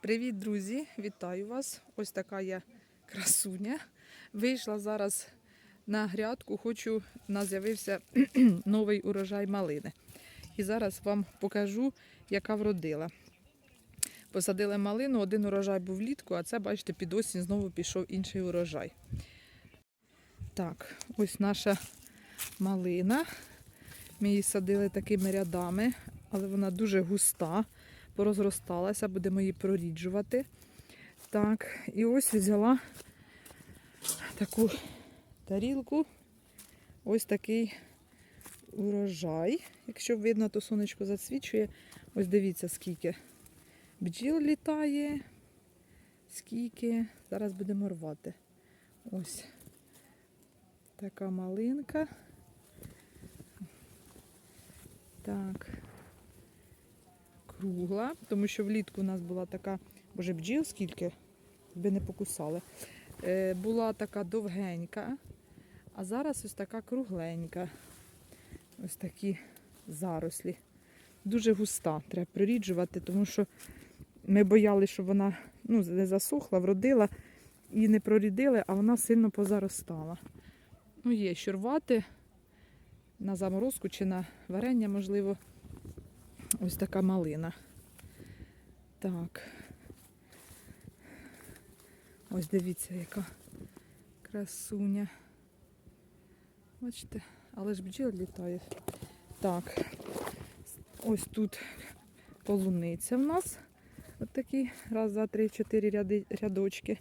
Привіт, друзі! Вітаю вас! Ось така я красуня. Вийшла зараз на грядку, хочу, у нас з'явився новий урожай малини. І зараз вам покажу, яка вродила. Посадили малину, один урожай був влітку, а це, бачите, під осінь знову пішов інший урожай. Так, ось наша малина. Ми її садили такими рядами, але вона дуже густа порозросталася, будемо її проріджувати. Так, і ось взяла таку тарілку, ось такий урожай. Якщо видно, то сонечко засвічує. Ось дивіться, скільки бджіл літає, скільки. Зараз будемо рвати. Ось така малинка. Так кругла, тому що влітку у нас була така, боже, бджіл скільки, би не покусали. Е, була така довгенька, а зараз ось така кругленька. Ось такі зарослі. Дуже густа, треба приріджувати, тому що ми боялися, що вона ну, не засохла, вродила і не прорідили, а вона сильно позаростала. Ну, є що рвати на заморозку чи на варення, можливо. Ось така малина. Так. Ось дивіться, яка красуня. Бачите, але ж бджіл літає. Так. Ось тут полуниця в нас. Ось такі раз, два, три, чотири ряди, рядочки.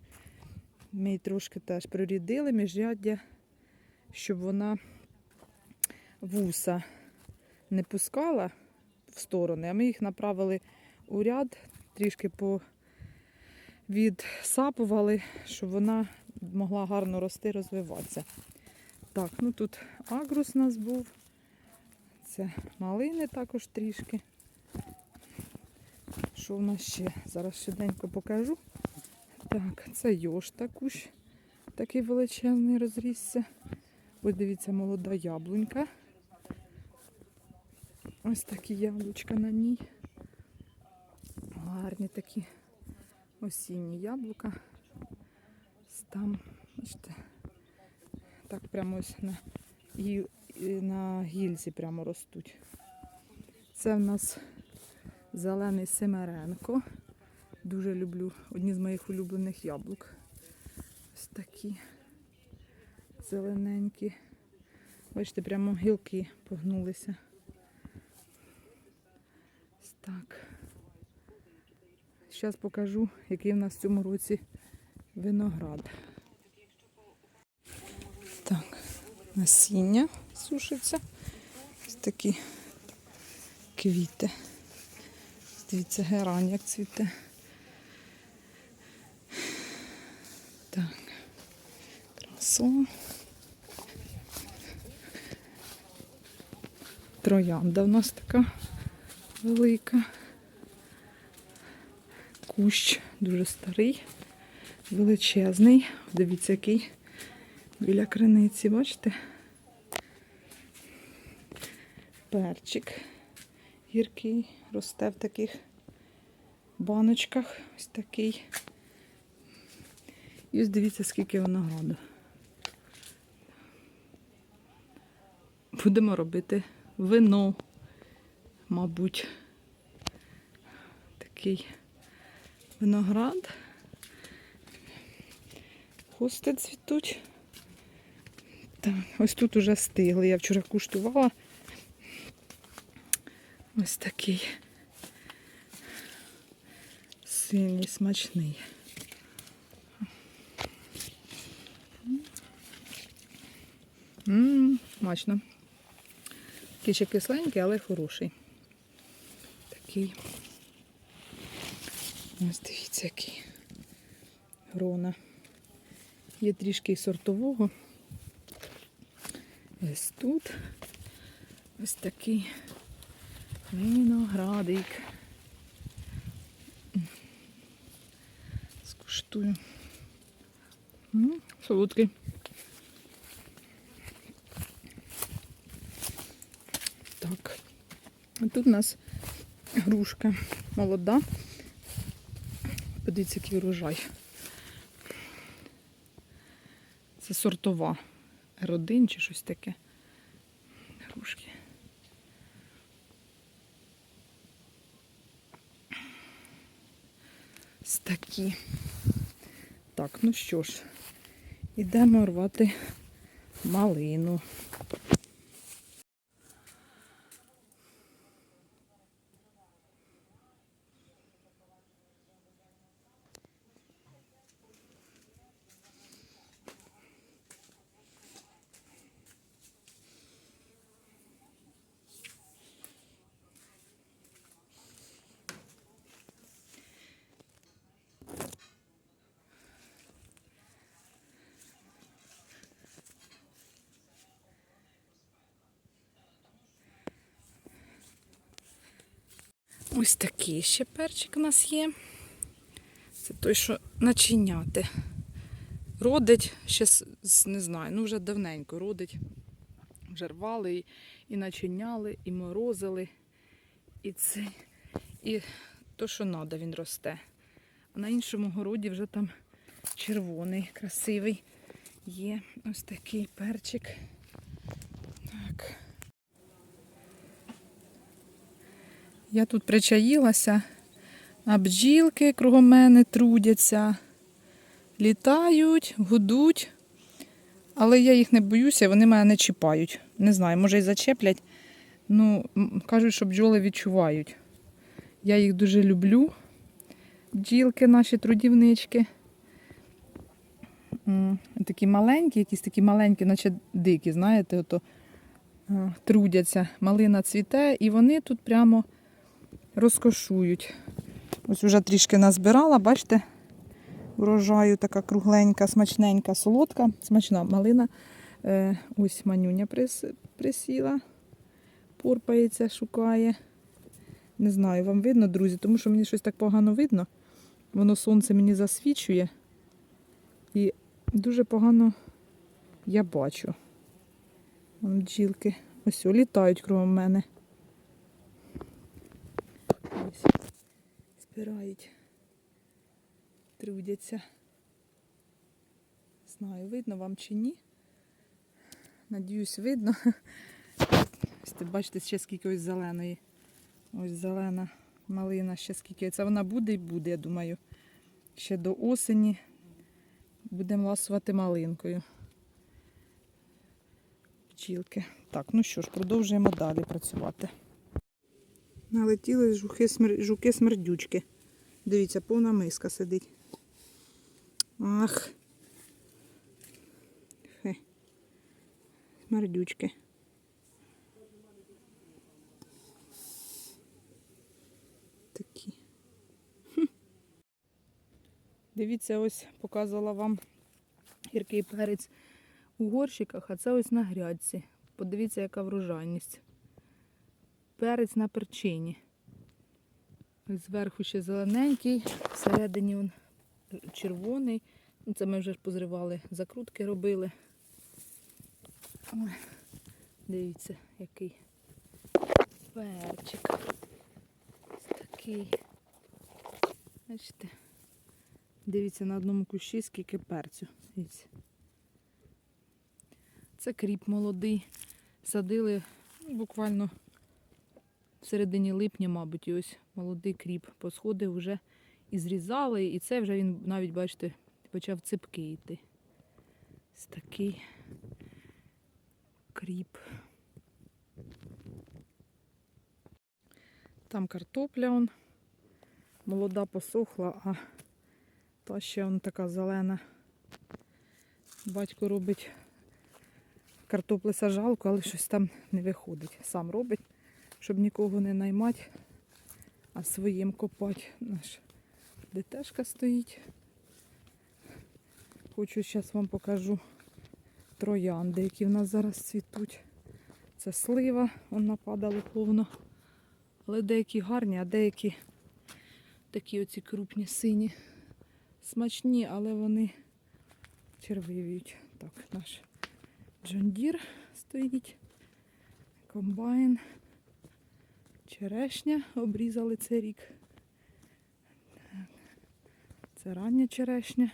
Ми її трошки теж прорідили міжряддя, щоб вона вуса не пускала в сторони, а ми їх направили у ряд, трішки відсапували, щоб вона могла гарно рости, розвиватися. Так, ну тут агрус у нас був. Це малини також трішки. Що в нас ще? Зараз швиденько покажу. Так, це йош також. Такий величезний розрісся. Ось дивіться, молода яблунька. Ось такі яблучка на ній. Гарні такі осінні яблука. Там, бачите, так прямо ось на, і, і на гільзі прямо ростуть. Це в нас зелений Семеренко. Дуже люблю одні з моїх улюблених яблук. Ось такі зелененькі. Бачите, прямо гілки погнулися. Ось так. Зараз покажу, який в нас в цьому році виноград. Так, насіння сушиться. Ось такі квіти. Дивіться, герань як цвіте. Так, красо. Троянда у нас така велика. Кущ дуже старий, величезний. Дивіться, який біля криниці, бачите? Перчик гіркий, росте в таких баночках. Ось такий. І ось дивіться, скільки винограду. Будемо робити вино, мабуть, такий виноград. Хости цвітуть. Так, ось тут уже стигли. Я вчора куштувала. Ось такий сильний, смачний. Ммм, смачно. Такий кисленький, але хороший. Такий. Ось дивіться, який грона. Є трішки сортового. Ось тут ось такий виноградик. Скуштую. Солодкий. Так. А тут у нас грушка молода. Дивіться, який урожай. Це сортова. Родин чи щось таке. Грушки. Ось такі. Так, ну що ж, ідемо рвати малину. Ось такий ще перчик у нас є. Це той, що начиняти. Родить, ще не знаю, ну вже давненько родить. Вже рвали і начиняли, і морозили. І це, і то, що треба, він росте. А на іншому городі вже там червоний, красивий. Є ось такий перчик. Так. Я тут причаїлася, а бджілки кругом мене трудяться, літають, гудуть, але я їх не боюся, вони мене не чіпають. Не знаю, може і зачеплять. Ну, кажуть, що бджоли відчувають. Я їх дуже люблю. Бджілки наші трудівнички. Такі маленькі, якісь такі маленькі, наче дикі, знаєте, ото трудяться. Малина цвіте, і вони тут прямо розкошують. Ось вже трішки назбирала, бачите, урожаю така кругленька, смачненька, солодка, смачна малина. Е, ось манюня присіла, порпається, шукає. Не знаю, вам видно, друзі, тому що мені щось так погано видно. Воно сонце мені засвічує. І дуже погано я бачу. Вон бджілки. Ось літають кругом мене. Ось. Збирають. Трудяться. Знаю, видно вам чи ні. Надіюсь, видно. Ось ти бачите, ще скільки ось зеленої. Ось зелена малина, ще скільки. Це вона буде і буде, я думаю. Ще до осені будемо ласувати малинкою. Пчілки. Так, ну що ж, продовжуємо далі працювати. Налетіли жуки, смер... жуки смердючки. Дивіться, повна миска сидить. Ах. Хе. Смердючки. Такі. Хм. Дивіться, ось показувала вам гіркий перець у горщиках, а це ось на грядці. Подивіться, яка врожайність. Перець на перчині. Зверху ще зелененький, всередині він червоний. Ну, Це ми вже позривали, закрутки робили. Дивіться, який перчик. Ось такий. Бачите? Дивіться на одному кущі, скільки перцю. Дивіться. Це кріп молодий. Садили ну, буквально в середині липня, мабуть, і ось молодий кріп посходив вже і зрізали, і це вже він навіть, бачите, почав ципки йти. Ось такий кріп. Там картопля он. Молода посохла, а та ще он така зелена. Батько робить картопли сажалку, але щось там не виходить. Сам робить, щоб нікого не наймати, а своїм копати. Наш ДТшка стоїть. Хочу зараз вам покажу троянди, які в нас зараз цвітуть. Це слива, вон нападало повно. Але деякі гарні, а деякі такі оці крупні сині. Смачні, але вони червивіють. Так, наш Джондір стоїть. Комбайн. Черешня обрізали цей рік. Це рання черешня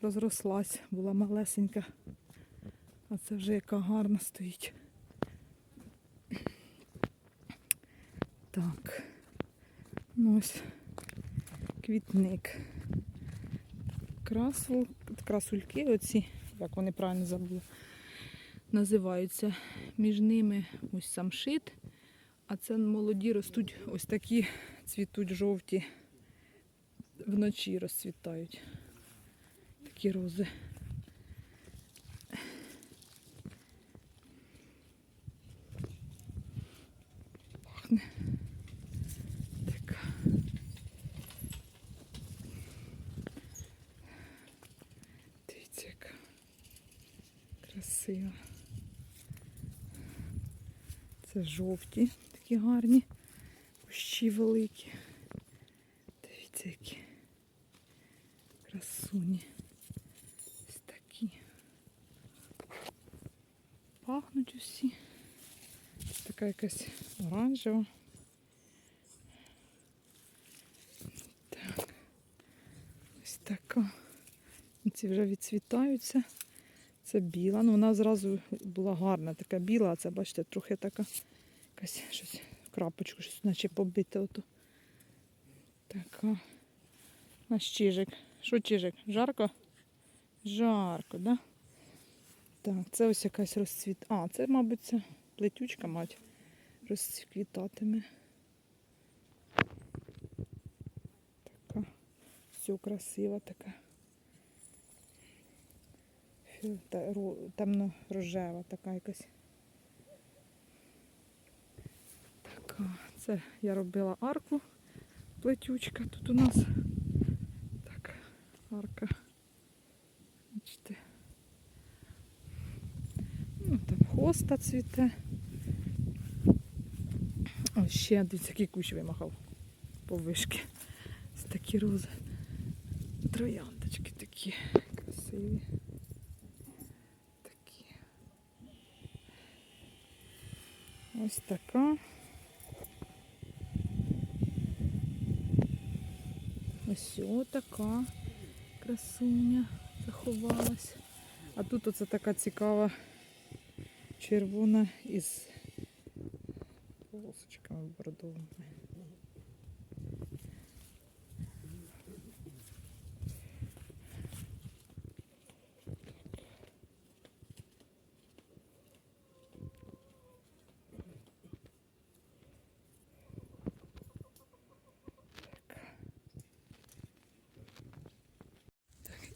розрослась, була малесенька. А це вже яка гарна стоїть. Так. Ну ось квітник. Красул, красульки оці, як вони правильно забули, називаються. Між ними ось самшит, а це молоді ростуть ось такі цвітуть жовті, вночі розцвітають. Такі рози. Пахне. Так. Дивіться, яка красива. Це жовті, такі гарні, кущі великі. Дивіться, які красуні. Ось такі. Пахнуть усі. Така якась оранжева. Так. Ось така. Ці вже відцвітаються. Це біла. Ну, вона зразу була гарна, така біла, а це, бачите, трохи така якась щось крапочку, щось наче побите ото. Така. Наш чижик. Що чижик? Жарко? Жарко, да? Так, це ось якась розцвіт. А, це, мабуть, це плетючка, мать, розцвітатиме. Така. Все красива така. Темно-рожева така якась. Така. Це я робила арку. Плетючка тут у нас. Так, арка. Бачите. Ну, там хоста цвіте. Ось ще дивіться, який кущ вимахав по вишки. Ось такі рози. Трояндочки такі красиві. Такі. Ось така. Ось така красуня заховалась. А тут оце така цікава червона із полосочками бордовими.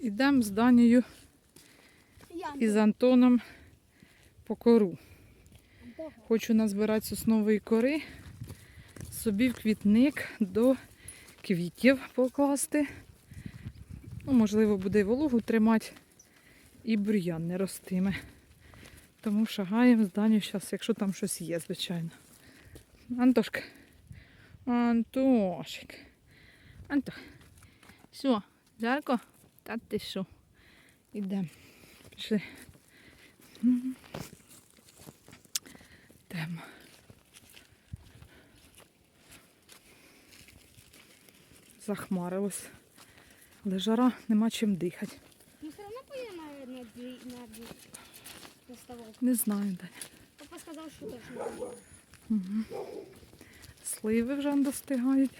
Ідемо з Данією і з Антоном по кору. Хочу назбирати соснової кори, собі в квітник до квітів покласти. Ну, можливо, буде і вологу тримати, і бур'ян не ростиме. Тому шагаємо з Даню зараз, якщо там щось є, звичайно. Антошка. Антошик. Антох. Що, жарко? Та ти що? Ідемо. Пішли. Йдемо. Захмарилось. Але жара нема чим дихати. Мы все равно поедем на, на, две- на, Не знаю де. Папа сказал, что точно. будет. Угу. Сливи вже достигають.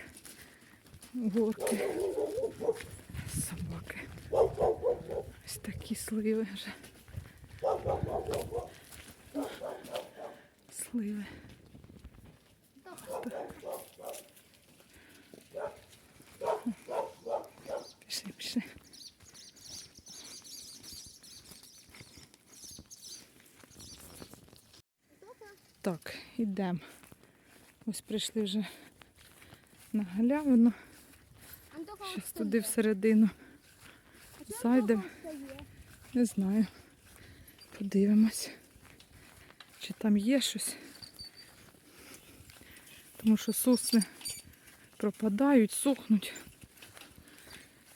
Горки. Собаки. Ось такі сливи вже. Сливи. Пішли, пішли. Так, ідемо. Ось прийшли вже на галявину. Щас туди всередину. Зайдемо. Не знаю. Подивимось, чи там є щось. Тому що сосни пропадають, сохнуть.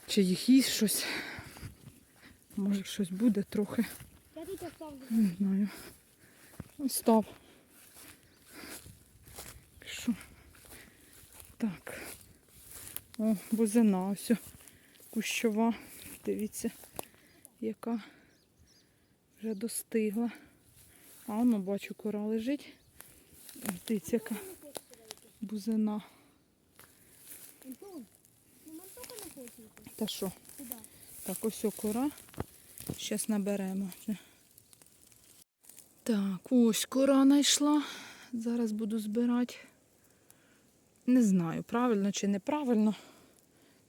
Чи їх їсть щось. Може щось буде трохи. Не знаю. Ось став. Пішов. Так. О, бузина ось. кущова. Дивіться, яка вже достигла. А воно бачу, кора лежить. Дивіться, яка бузина. Ну. Та що? Так, ось кора. Зараз наберемо. Так, ось кора знайшла. Зараз буду збирати. Не знаю, правильно чи неправильно.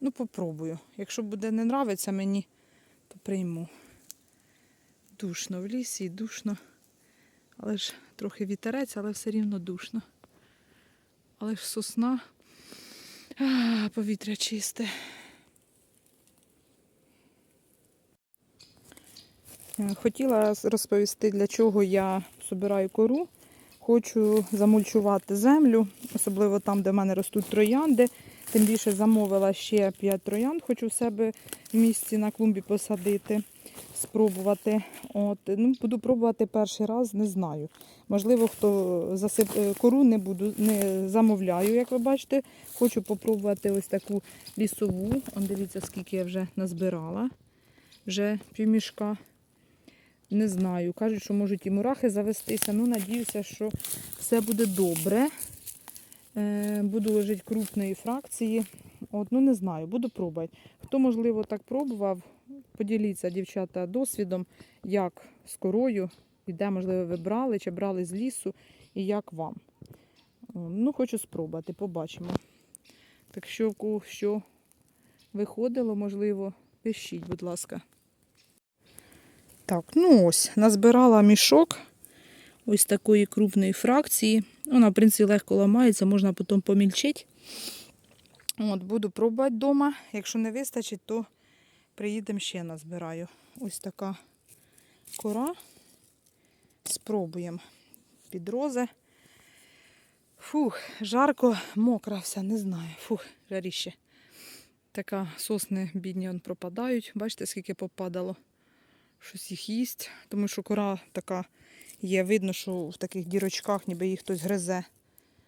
Ну, попробую. Якщо буде не нравиться мені, то прийму. Душно в лісі, душно. Але ж трохи вітерець, але все рівно душно. Але ж сосна. А, повітря чисте. Е, Хотіла розповісти, для чого я збираю кору. Хочу замульчувати землю, особливо там, де в мене ростуть троянди. Тим більше замовила ще 5 троянд, хочу в себе в місці на клумбі посадити, спробувати. От, ну, буду пробувати перший раз, не знаю. Можливо, хто засип... е, кору не буду, не замовляю, як ви бачите. Хочу попробувати ось таку лісову. Он дивіться, скільки я вже назбирала. Вже півмішка. Не знаю. Кажуть, що можуть і мурахи завестися. Ну, надіюся, що все буде добре. Е, буду лежати крупної фракції. От, ну не знаю, буду пробувати. Хто, можливо, так пробував, поділіться, дівчата, досвідом, як з корою, і де, можливо, ви брали, чи брали з лісу, і як вам. Ну, хочу спробувати, побачимо. Так що, що виходило, можливо, пишіть, будь ласка. Так, ну ось, назбирала мішок ось такої крупної фракції. Вона, в принципі, легко ламається, можна потім помільчити. От, буду пробувати вдома. Якщо не вистачить, то приїдемо ще назбираю. Ось така кора. Спробуємо під рози. Фух, жарко, мокра вся, не знаю. Фух, жаріще. Така сосни бідні он пропадають. Бачите, скільки попадало щось їх їсть, тому що кора така є. Видно, що в таких дірочках ніби їх хтось гризе.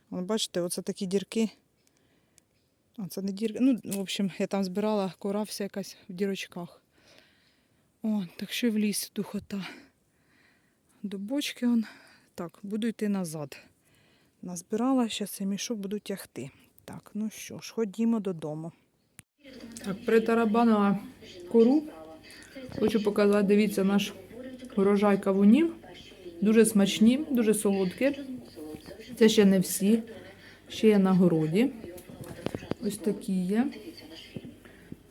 Вон, бачите, оце такі дірки. А це не дірки. Ну, в общем, я там збирала кора вся якась в дірочках. О, так що в ліс духота. До бочки он. Так, буду йти назад. Назбирала, зараз цей мішок буду тягти. Так, ну що ж, ходімо додому. Так, притарабанила кору. Хочу показати, дивіться, наш урожай кавунів. Дуже смачні, дуже солодкі. Це ще не всі. Ще є на городі. Ось такі є.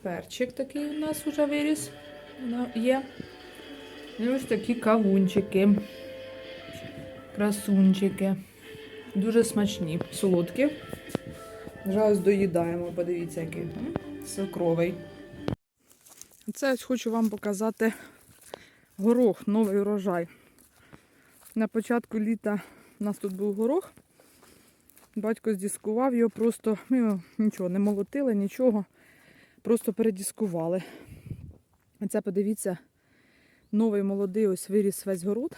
Перчик такий у нас вже виріс. Є. І ось такі кавунчики. Красунчики. Дуже смачні, солодкі. Ось доїдаємо, подивіться, який М, сокровий. Це ось хочу вам показати горох, новий урожай. На початку літа у нас тут був горох. Батько здіскував його просто, ми його нічого не молотили, нічого. Просто передіскували. Це, подивіться, новий молодий ось виріс весь город.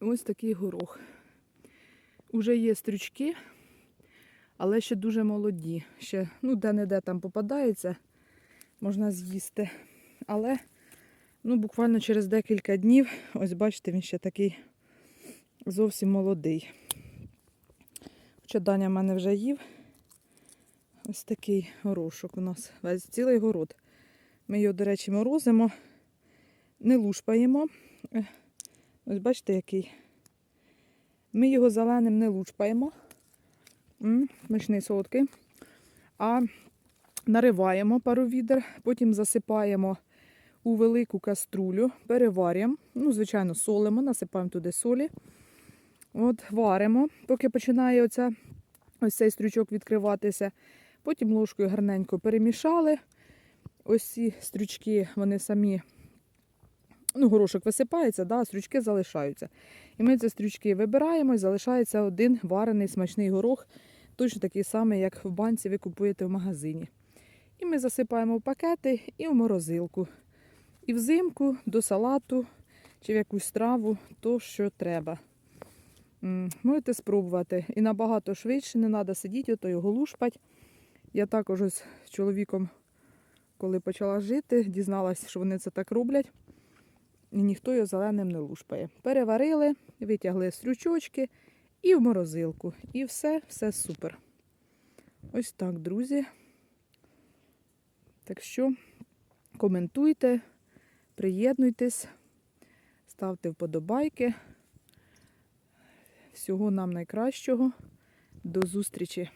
Ось такий горох. Уже є стрючки, але ще дуже молоді. Ще, ну, де-не-де там попадається можна з'їсти. Але ну, буквально через декілька днів, ось бачите, він ще такий зовсім молодий. Хоча Даня в мене вже їв. Ось такий горошок у нас. Весь цілий город. Ми його, до речі, морозимо, не лушпаємо. Ось бачите, який. Ми його зеленим не лучпаємо. Смачний солодкий. А нариваємо пару відер, потім засипаємо у велику каструлю, переварюємо. Ну, звичайно, солимо, насипаємо туди солі. От, варимо, поки починає оця, ось цей стрючок відкриватися. Потім ложкою гарненько перемішали. Ось ці стрючки, вони самі, ну, горошок висипається, да, стрючки залишаються. І ми ці стрючки вибираємо і залишається один варений смачний горох, точно такий самий, як в банці ви купуєте в магазині. І ми засипаємо в пакети і в морозилку. І взимку до салату чи в якусь страву, то що треба. Можете спробувати. І набагато швидше, не треба сидіти, ото його лушпать. Я також з чоловіком коли почала жити, дізналась, що вони це так роблять. І ніхто його зеленим не лушпає. Переварили, витягли стрючочки і в морозилку. І все, все супер. Ось так, друзі. Так що коментуйте, приєднуйтесь, ставте вподобайки. Всього нам найкращого. До зустрічі!